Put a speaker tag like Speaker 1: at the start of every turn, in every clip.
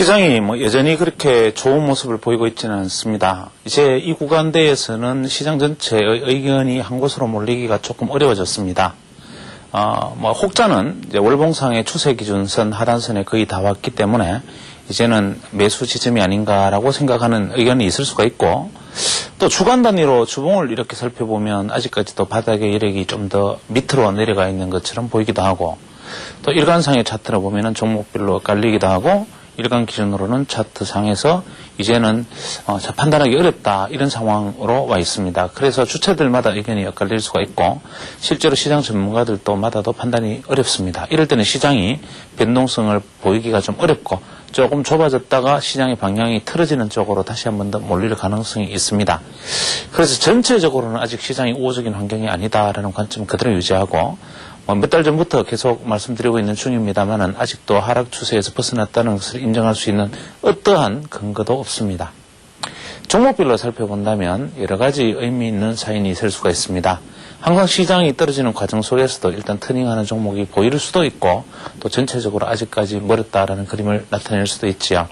Speaker 1: 시장이 뭐 여전히 그렇게 좋은 모습을 보이고 있지는 않습니다. 이제 이 구간대에서는 시장 전체의 의견이 한 곳으로 몰리기가 조금 어려워졌습니다. 어, 뭐 혹자는 이제 월봉상의 추세 기준선 하단선에 거의 다 왔기 때문에 이제는 매수 지점이 아닌가라고 생각하는 의견이 있을 수가 있고 또 주간 단위로 주봉을 이렇게 살펴보면 아직까지도 바닥의 이력이 좀 더 밑으로 내려가 있는 것처럼 보이기도 하고 또 일간상의 차트를 보면은 종목별로 깔리기도 하고 일간 기준으로는 차트상에서 이제는 어, 자, 판단하기 어렵다 이런 상황으로 와 있습니다. 그래서 주체들마다 의견이 엇갈릴 수가 있고 실제로 시장 전문가들도 마다도 판단이 어렵습니다. 이럴 때는 시장이 변동성을 보이기가 좀 어렵고 조금 좁아졌다가 시장의 방향이 틀어지는 쪽으로 다시 한 번 더 몰릴 가능성이 있습니다. 그래서 전체적으로는 아직 시장이 우호적인 환경이 아니다라는 관점 그대로 유지하고 뭐몇달 전부터 계속 말씀드리고 있는 중입니다만은 아직도 하락 추세에서 벗어났다는 것을 인정할 수 있는 어떠한 근거도 없습니다. 종목별로 살펴본다면 여러 가지 의미 있는 사인이 있을 수가 있습니다. 항상 시장이 떨어지는 과정 속에서도 일단 터닝하는 종목이 보일 수도 있고 또 전체적으로 아직까지 멀었다라는 그림을 나타낼 수도 있지요.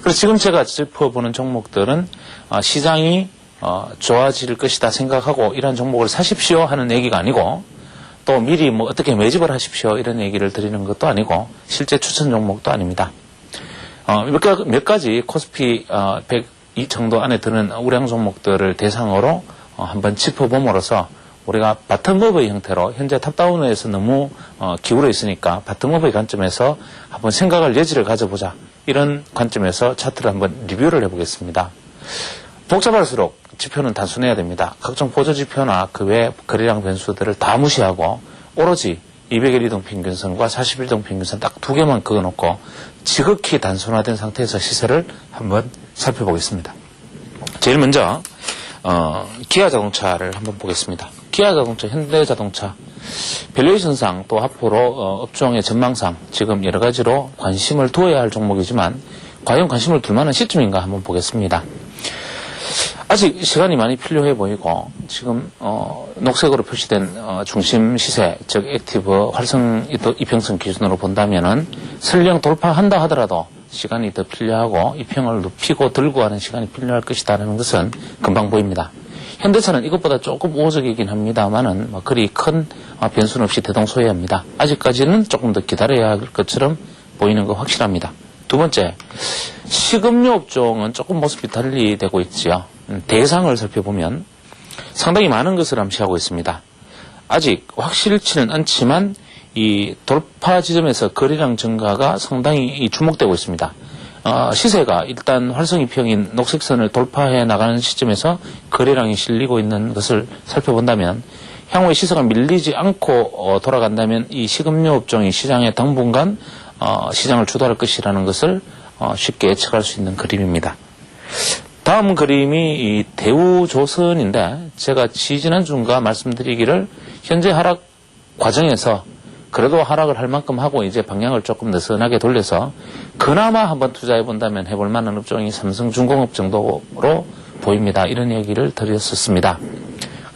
Speaker 1: 그래서 지금 제가 짚어보는 종목들은 어, 시장이 어, 좋아질 것이다 생각하고 이런 종목을 사십시오 하는 얘기가 아니고 또 미리 뭐 어떻게 매집을 하십시오 이런 얘기를 드리는 것도 아니고 실제 추천 종목도 아닙니다. 어, 몇, 가지 코스피 어, 100이 정도 안에 드는 우량 종목들을 대상으로 어, 한번 짚어봄으로써 우리가 바텀업의 형태로 현재 탑다운에서 너무 어, 기울어 있으니까 바텀업의 관점에서 한번 생각할 여지를 가져보자 이런 관점에서 차트를 한번 리뷰를 해보겠습니다. 복잡할수록 지표는 단순해야 됩니다. 각종 보조 지표나 그 외 거래량 변수들을 다 무시하고 오로지 200일 이동 평균선과 40일동 평균선 딱 두 개만 그어놓고 지극히 단순화된 상태에서 시세를 한번 살펴보겠습니다. 제일 먼저 어, 기아 자동차를 한번 보겠습니다. 기아 자동차, 현대 자동차 밸류에이션상 또 앞으로 어, 업종의 전망상 지금 여러 가지로 관심을 두어야 할 종목이지만 과연 관심을 둘 만한 시점인가 한번 보겠습니다. 아직 시간이 많이 필요해 보이고 지금 어, 녹색으로 표시된 어, 중심 시세 즉 액티브 활성 이평선 기준으로 본다면은 설령 돌파한다 하더라도 시간이 더 필요하고 이평을 눕히고 들고 하는 시간이 필요할 것이다라는 것은 금방 보입니다. 현대차는 이것보다 조금 우호적이긴 합니다만은 뭐 그리 큰 어, 변수는 없이 대동소이합니다. 아직까지는 조금 더 기다려야 할 것처럼 보이는 거 확실합니다. 두 번째, 식음료 업종은 조금 모습이 달리 되고 있지요. 음, 대상을 살펴보면 상당히 많은 것을 암시하고 있습니다. 아직 확실치는 않지만 이 돌파 지점에서 거래량 증가가 상당히 이 주목되고 있습니다. 어, 시세가 일단 활성이평인 녹색선을 돌파해 나가는 시점에서 거래량이 실리고 있는 것을 살펴본다면 향후에 시세가 밀리지 않고 어, 돌아간다면 이 식음료 업종이 시장에 당분간 어, 시장을 주도할 것이라는 것을 어, 쉽게 예측할 수 있는 그림입니다. 다음 그림이 이 대우조선인데 제가 지지난주인가 말씀드리기를 현재 하락 과정에서 그래도 하락을 할 만큼 하고 이제 방향을 조금 느슨하게 돌려서 그나마 한번 투자해 본다면 해볼 만한 업종이 삼성중공업 정도로 보입니다. 이런 얘기를 드렸었습니다.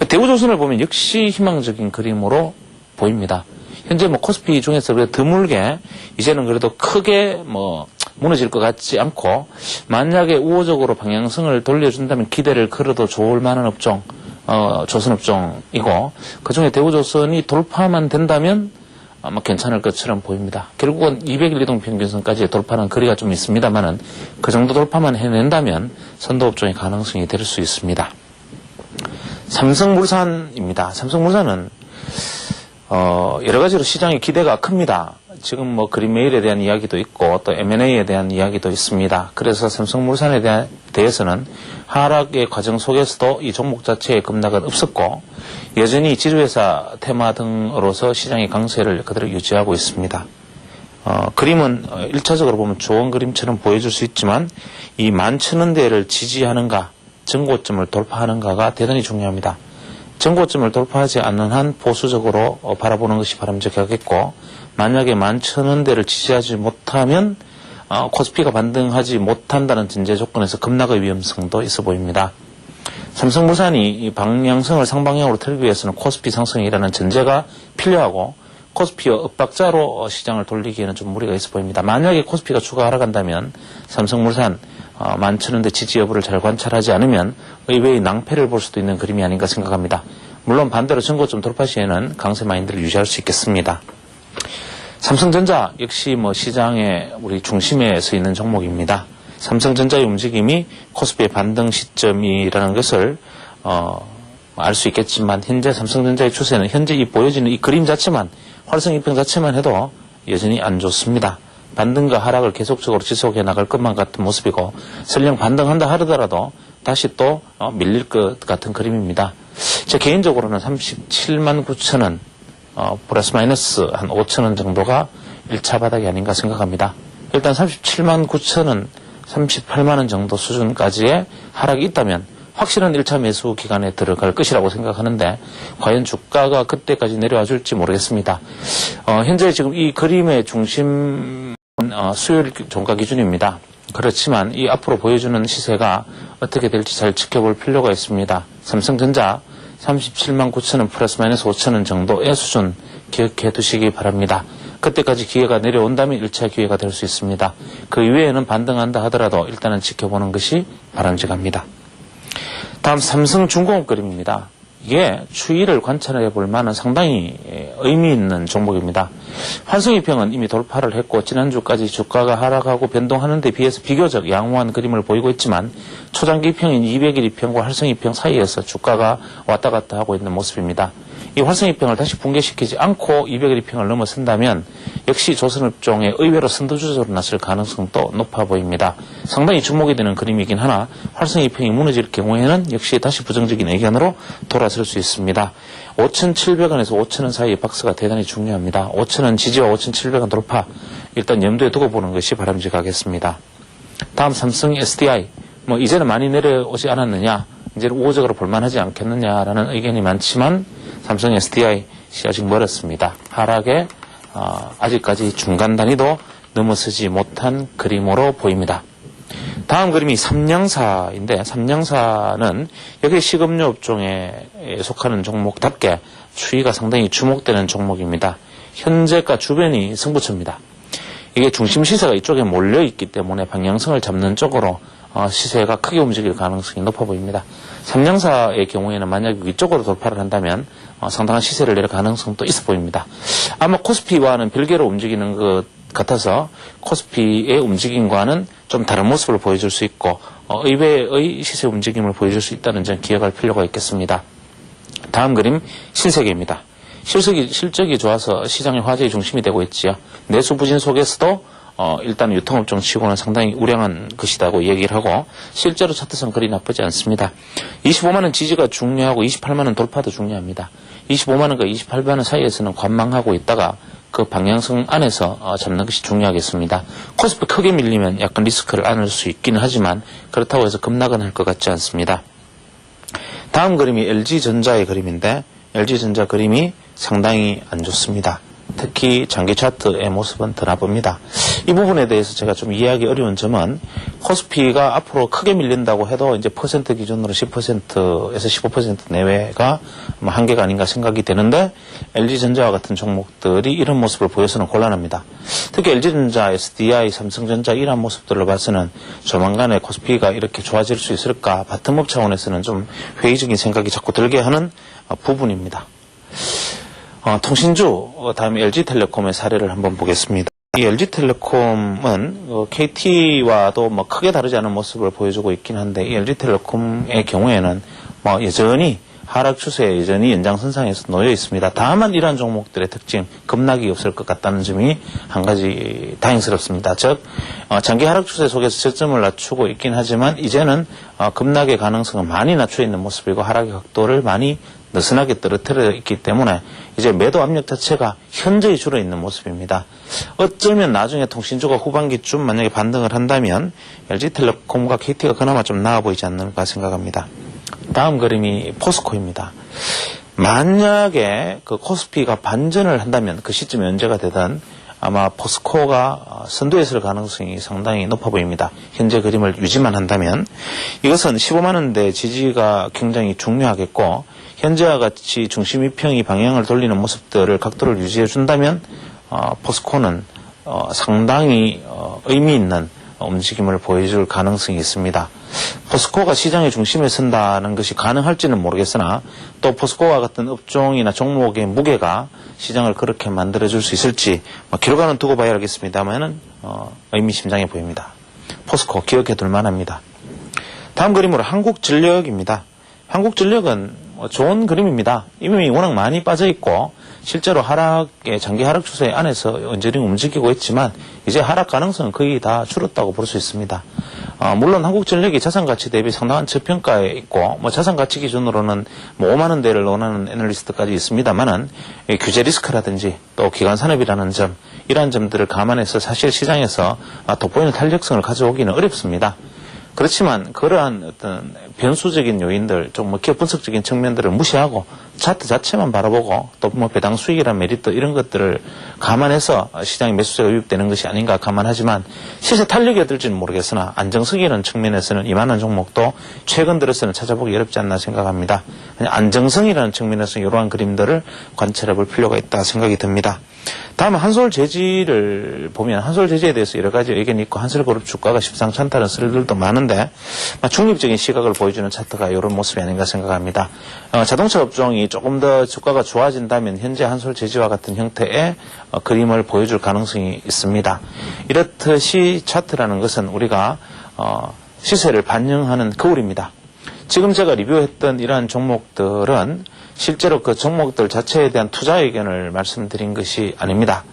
Speaker 1: 대우조선을 보면 역시 희망적인 그림으로 보입니다. 현재 뭐 코스피 중에서 그래도 드물게 이제는 그래도 크게 뭐 무너질 것 같지 않고 만약에 우호적으로 방향성을 돌려준다면 기대를 걸어도 좋을 만한 업종 어, 조선업종이고 그중에 대우조선이 돌파만 된다면 아마 괜찮을 것처럼 보입니다. 결국은 200일 이동 평균선까지 돌파는 거리가 좀 있습니다만은 그 정도 돌파만 해낸다면 선도업종의 가능성이 될 수 있습니다. 삼성물산입니다. 삼성물산은 어, 여러 가지로 시장의 기대가 큽니다. 지금 뭐 그린메일에 대한 이야기도 있고 또 M&A에 대한 이야기도 있습니다. 그래서 삼성물산에 대한, 대해서는 하락의 과정 속에서도 이 종목 자체의 급락은 없었고 여전히 지주회사 테마 등으로서 시장의 강세를 그대로 유지하고 있습니다. 어, 그림은 어, 1차적으로 보면 좋은 그림처럼 보여줄 수 있지만 이 만천원대를 지지하는가 정고점을 돌파하는가가 대단히 중요합니다. 정고점을 돌파하지 않는 한 보수적으로 어, 바라보는 것이 바람직하겠고 만약에 만천원대를 지지하지 못하면 어, 코스피가 반등하지 못한다는 전제 조건에서 급락의 위험성도 있어 보입니다. 삼성물산이 이 방향성을 상방향으로 틀기 위해서는 코스피 상승이라는 전제가 필요하고 코스피와 엇박자로 어, 시장을 돌리기에는 좀 무리가 있어 보입니다. 만약에 코스피가 추가 하락한다면 삼성물산 어, 만천원대 지지 여부를 잘 관찰하지 않으면 의외의 낭패를 볼 수도 있는 그림이 아닌가 생각합니다. 물론 반대로 전고점 돌파 시에는 강세 마인드를 유지할 수 있겠습니다. 삼성전자 역시 뭐 시장의 우리 중심에 서 있는 종목입니다. 삼성전자의 움직임이 코스피의 반등 시점이라는 것을 어, 알 수 있겠지만 현재 삼성전자의 추세는 현재 이 보여지는 이 그림 자체만 활성 입평 자체만 해도 여전히 안 좋습니다. 반등과 하락을 계속적으로 지속해 나갈 것만 같은 모습이고 설령 반등한다 하더라도 다시 또 어, 밀릴 것 같은 그림입니다. 제 개인적으로는 37만 9천 원 어, 플러스 마이너스 한 5천 원 정도가 1차 바닥이 아닌가 생각합니다. 일단 37만 9천 원, 38만 원 정도 수준까지의 하락이 있다면 확실한 1차 매수 기간에 들어갈 것이라고 생각하는데 과연 주가가 그때까지 내려와 줄지 모르겠습니다. 어, 현재 지금 이 그림의 중심 어, 수요일 종가 기준입니다. 그렇지만 이 앞으로 보여주는 시세가 어떻게 될지 잘 지켜볼 필요가 있습니다. 삼성전자 37만 9천 원 플러스 마이너스 5천 원 정도의 수준 기억해 두시기 바랍니다. 그때까지 기회가 내려온다면 1차 기회가 될 수 있습니다. 그 이외에는 반등한다 하더라도 일단은 지켜보는 것이 바람직합니다. 다음 삼성중공업 그림입니다. 이게 추이를 관찰해 볼 만한 상당히 의미 있는 종목입니다. 환승이평은 이미 돌파를 했고 지난주까지 주가가 하락하고 변동하는 데 비해서 비교적 양호한 그림을 보이고 있지만 초장기 평인 200일 이평과 활성이평 사이에서 주가가 왔다 갔다 하고 있는 모습입니다. 이 활성이평을 다시 붕괴시키지 않고 200일 이평을 넘어선다면 역시 조선업종의 의외로 선두주자로 났을 가능성도 높아 보입니다. 상당히 주목이 되는 그림이긴 하나 활성이평이 무너질 경우에는 역시 다시 부정적인 의견으로 돌아설 수 있습니다. 5,700원에서 5,000원 사이의 박스가 대단히 중요합니다. 5,000원 지지와 5,700원 돌파 일단 염두에 두고 보는 것이 바람직하겠습니다. 다음 삼성 SDI 뭐 이제는 많이 내려오지 않았느냐 이제는 우호적으로 볼만하지 않겠느냐라는 의견이 많지만 삼성 SDI 아직 멀었습니다. 하락에 어, 아직까지 중간 단위도 넘어서지 못한 그림으로 보입니다. 다음 그림이 삼양사인데 삼양사는 여기 식음료 업종에 속하는 종목답게 추이가 상당히 주목되는 종목입니다. 현재가 주변이 승부처입니다. 이게 중심 시세가 이쪽에 몰려 있기 때문에 방향성을 잡는 쪽으로 어, 시세가 크게 움직일 가능성이 높아 보입니다. 삼양사의 경우에는 만약 위쪽으로 돌파를 한다면 어, 상당한 시세를 내릴 가능성도 있어 보입니다. 아마 코스피와는 별개로 움직이는 것 같아서 코스피의 움직임과는 좀 다른 모습을 보여줄 수 있고 어, 의외의 시세 움직임을 보여줄 수 있다는 점 기억할 필요가 있겠습니다. 다음 그림 신세계입니다. 실적이, 실적이 좋아서 시장의 화제의 중심이 되고 있지요. 내수 부진 속에서도 어, 일단 유통업종 치고는 상당히 우량한 것이다고 얘기를 하고 실제로 차트상 그리 나쁘지 않습니다. 25만원 지지가 중요하고 28만원 돌파도 중요합니다. 25만원과 28만원 사이에서는 관망하고 있다가 그 방향성 안에서 어, 잡는 것이 중요하겠습니다. 코스피 크게 밀리면 약간 리스크를 안을 수 있기는 하지만 그렇다고 해서 급락은 할 것 같지 않습니다. 다음 그림이 LG전자의 그림인데 LG전자 그림이 상당히 안 좋습니다. 특히 장기 차트의 모습은 더 나쁩니다. 이 부분에 대해서 제가 좀 이해하기 어려운 점은 코스피가 앞으로 크게 밀린다고 해도 이제 퍼센트 기준으로 10%에서 15% 내외가 뭐 한계가 아닌가 생각이 되는데 LG전자와 같은 종목들이 이런 모습을 보여서는 곤란합니다. 특히 LG전자, SDI, 삼성전자 이러한 모습들을 봐서는 조만간에 코스피가 이렇게 좋아질 수 있을까 바텀업 차원에서는 좀 회의적인 생각이 자꾸 들게 하는 어, 부분입니다. 어, 통신주 어, 다음에 LG텔레콤의 사례를 한번 보겠습니다. 이 LG텔레콤은 어, KT와도 뭐 크게 다르지 않은 모습을 보여주고 있긴 한데 이 LG텔레콤의 경우에는 뭐 여전히 하락 추세에 여전히 연장선상에서 놓여 있습니다. 다만 이러한 종목들의 특징 급락이 없을 것 같다는 점이 한 가지 다행스럽습니다. 즉 어, 장기 하락 추세 속에서 저점을 낮추고 있긴 하지만 이제는 어, 급락의 가능성은 많이 낮춰 있는 모습이고 하락의 각도를 많이 느슨하게 떨어뜨려 있기 때문에 이제 매도 압력 자체가 현저히 줄어 있는 모습입니다. 어쩌면 나중에 통신주가 후반기쯤 만약에 반등을 한다면 LG텔레콤과 KT가 그나마 좀 나아 보이지 않을까 생각합니다. 다음 그림이 포스코입니다. 만약에 그 코스피가 반전을 한다면 그 시점이 언제가 되든 아마 포스코가 어, 선두에 설 가능성이 상당히 높아 보입니다. 현재 그림을 유지만 한다면 이것은 15만 원대 지지가 굉장히 중요하겠고 현재와 같이 중심 이평이 방향을 돌리는 모습들을 각도를 유지해 준다면 어, 포스코는 어, 상당히 어, 의미 있는 움직임을 보여줄 가능성이 있습니다. 포스코가 시장의 중심에 선다는 것이 가능할지는 모르겠으나 또 포스코와 같은 업종이나 종목의 무게가 시장을 그렇게 만들어줄 수 있을지 뭐 결과는 두고 봐야 알겠습니다만은 어, 의미심장해 보입니다. 포스코 기억해 둘 만합니다. 다음 그림으로 한국전력입니다. 한국전력은 뭐 좋은 그림입니다. 이미 워낙 많이 빠져 있고 실제로 하락의 장기 하락 추세 안에서 언저리 움직이고 있지만 이제 하락 가능성은 거의 다 줄었다고 볼 수 있습니다. 어, 물론 한국전력이 자산 가치 대비 상당한 저평가에 있고 뭐 자산 가치 기준으로는 뭐 5만 원대를 원하는 애널리스트까지 있습니다만은 이 규제 리스크라든지 또 기관 산업이라는 점 이러한 점들을 감안해서 사실 시장에서 아, 돋보이는 탄력성을 가져오기는 어렵습니다. 그렇지만 그러한 어떤 변수적인 요인들, 좀뭐 기업 분석적인 측면들을 무시하고 차트 자체만 바라보고 또 뭐 배당 수익이란 메리트 이런 것들을 감안해서 시장에 매수세가 유입되는 것이 아닌가 감안하지만 시세 탄력이 어떨지는 모르겠으나 안정성이라는 측면에서는 이만한 종목도 최근 들어서는 찾아보기 어렵지 않나 생각합니다. 안정성이라는 측면에서 이러한 그림들을 관찰해 볼 필요가 있다 생각이 듭니다. 다음은 한솔 재지를 보면 한솔 재지에 대해서 여러 가지 의견이 있고 한솔 그룹 주가가 십상치 않다는 소리들도 많은데 뭐 중립적인 시각을 보여주는 차트가 이런 모습이 아닌가 생각합니다. 어, 자동차 업종이 조금 더 주가가 좋아진다면 현재 한솔 재지와 같은 형태의 어, 그림을 보여줄 가능성이 있습니다. 이렇듯이 차트라는 것은 우리가 어, 시세를 반영하는 거울입니다. 지금 제가 리뷰했던 이러한 종목들은 실제로 그 종목들 자체에 대한 투자 의견을 말씀드린 것이 아닙니다.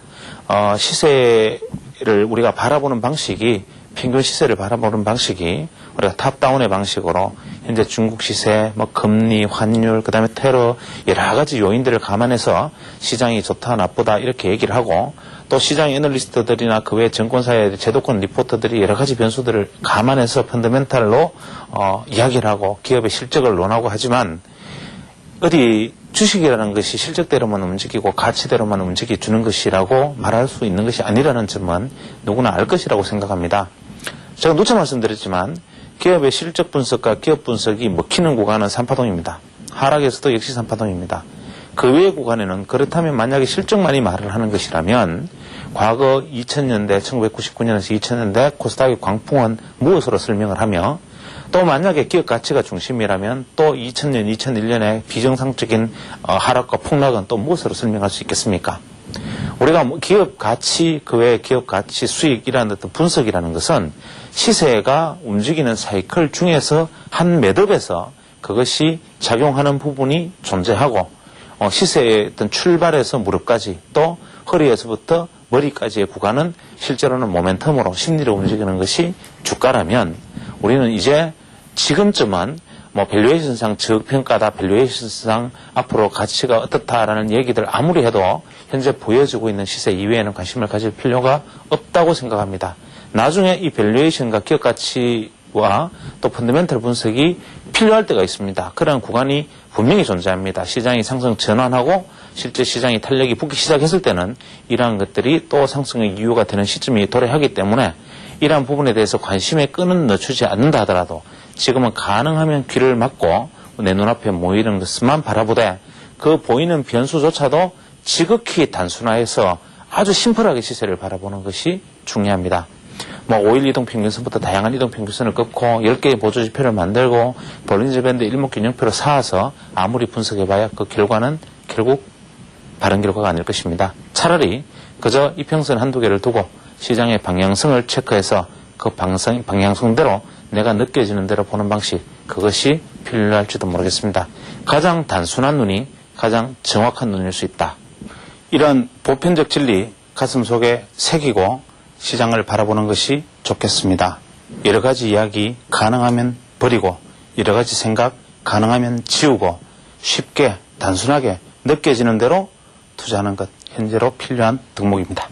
Speaker 1: 어, 시세를 우리가 바라보는 방식이 평균 시세를 바라보는 방식이 우리가 탑다운의 방식으로 현재 중국 시세, 뭐 금리, 환율, 그 다음에 테러 여러 가지 요인들을 감안해서 시장이 좋다 나쁘다 이렇게 얘기를 하고 또 시장 애널리스트들이나 그 외 증권사의 제도권 리포터들이 여러 가지 변수들을 감안해서 펀더멘탈로 어, 이야기를 하고 기업의 실적을 논하고 하지만 어디 주식이라는 것이 실적대로만 움직이고 가치대로만 움직여 주는 것이라고 말할 수 있는 것이 아니라는 점은 누구나 알 것이라고 생각합니다. 제가 누차 말씀드렸지만 기업의 실적 분석과 기업 분석이 먹히는 구간은 산파동입니다. 하락에서도 역시 산파동입니다. 그 외의 구간에는 그렇다면 만약에 실적만이 말을 하는 것이라면 과거 2000년대, 1999년에서 2000년대 코스닥의 광풍은 무엇으로 설명을 하며 또 만약에 기업 가치가 중심이라면 또 2000년, 2001년의 비정상적인 어, 하락과 폭락은 또 무엇으로 설명할 수 있겠습니까? 우리가 뭐 기업 가치, 그외 기업 가치 수익이라는 어떤 분석이라는 것은 시세가 움직이는 사이클 중에서 한 매듭에서 그것이 작용하는 부분이 존재하고 어, 시세의 어떤 출발에서 무릎까지 또 허리에서부터 머리까지의 구간은 실제로는 모멘텀으로 심리를 움직이는 것이 주가라면 우리는 이제 지금쯤은 뭐 밸류에이션상 저평가다, 밸류에이션상 앞으로 가치가 어떻다라는 얘기들 아무리 해도 현재 보여지고 있는 시세 이외에는 관심을 가질 필요가 없다고 생각합니다. 나중에 이 밸류에이션과 기업 가치와 또 펀더멘털 분석이 필요할 때가 있습니다. 그런 구간이 분명히 존재합니다. 시장이 상승 전환하고 실제 시장이 탄력이 붙기 시작했을 때는 이러한 것들이 또 상승의 이유가 되는 시점이 도래하기 때문에 이러한 부분에 대해서 관심의 끈은 늦추지 않는다 하더라도 지금은 가능하면 귀를 막고 내 눈앞에 모이는 것만 바라보되 그 보이는 변수조차도 지극히 단순화해서 아주 심플하게 시세를 바라보는 것이 중요합니다. 뭐 5일 이동 평균선부터 다양한 이동 평균선을 끊고 10개의 보조 지표를 만들고 볼린저 밴드 일목균형표를 쌓아서 아무리 분석해봐야 그 결과는 결국 바른 결과가 아닐 것입니다. 차라리 그저 이평선 한두 개를 두고 시장의 방향성을 체크해서 그 방향성, 방향성대로 내가 느껴지는 대로 보는 방식 그것이 필요할지도 모르겠습니다. 가장 단순한 눈이 가장 정확한 눈일 수 있다. 이런 보편적 진리 가슴 속에 새기고 시장을 바라보는 것이 좋겠습니다. 여러 가지 이야기 가능하면 버리고 여러 가지 생각 가능하면 지우고 쉽게 단순하게 느껴지는 대로 투자하는 것 현재로 필요한 덕목입니다.